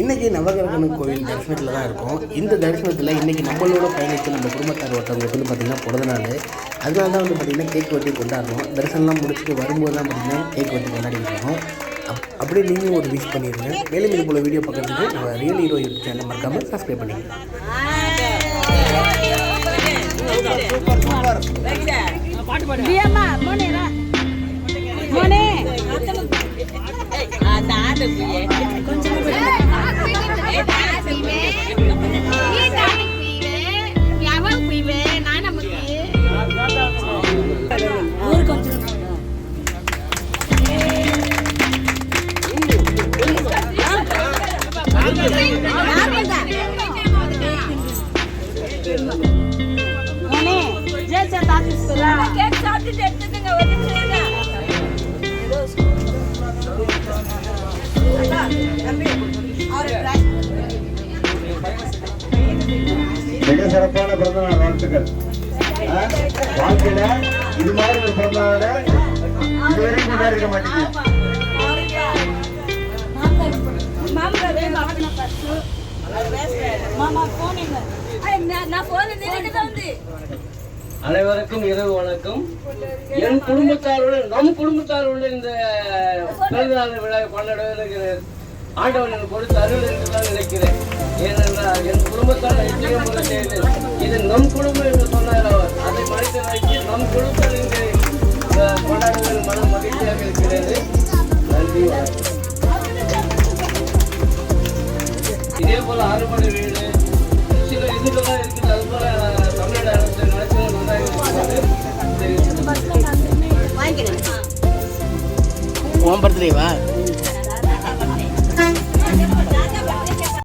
இன்றைக்கி நவகிரகணம் கோயில் தரிசனத்தில் தான் இருக்கோம். இந்த தரிசனத்தில் இன்றைக்கி நம்மளோட பயணித்து நம்ம குடும்பத்தார் ஒருத்தவங்களுக்கு வந்து பார்த்திங்கன்னா பிறந்த நாள். அதனால தான் வந்து பார்த்திங்கன்னா கேக் வெட்டி கொண்டாடுறோம். தரிசனம்லாம் முடிச்சுட்டு வரும்போது தான் பார்த்திங்கன்னா கேக் வெட்டி கொண்டாடிட்டு இருக்கோம் அப் அப்படியே நீங்களும் ஒரு விஷ் பண்ணிடுங்க மேலும் இது போல் வீடியோ பார்க்குறதுக்கு நம்ம ரியல் ஹீரோ யூடியூப் சேனல் மறக்காமல் சப்ஸ்கிரைப் பண்ணிடுங்க மோனே ரா மோனே. மிக சிறப்பான பிறந்த நாள் வாழ்த்துக்கள் வாழ்க்கையில இது மாதிரி ஒரு பிறந்த நாள் இதுவரைக்கும் கொண்டாடி இருக்க மாட்டேங்குது அனைவருக்கும் இரவு வணக்கம். என் குடும்பத்தாருடன் நம் குடும்பத்தாருடன் இந்த பிறந்தநாள் விழா கொண்டாடுவதற்கு ஆண்டவன் எனக்கு கொடுத்த அருள் என்று தான் நினைக்கிறேன். ஏனென்றால் என் குடும்பத்தார் நிச்சயம் ஒரு செயல் இது நம் குடும்பம் என்று சொன்னார் அவர். அதை மனிதனாக்கி நம் குடும்பம் அஹ், கொண்டாடுவதில் மனம் மகிழ்ச்சியாக இருக்கிறது. நன்றி வணக்கம். போல ஆறுபடை வீடு. சில இதுக்கெல்லாம் இருக்குது அது போல தமிழ்நாடு அரசு இருக்கிறது உன் பர்த்டேவா?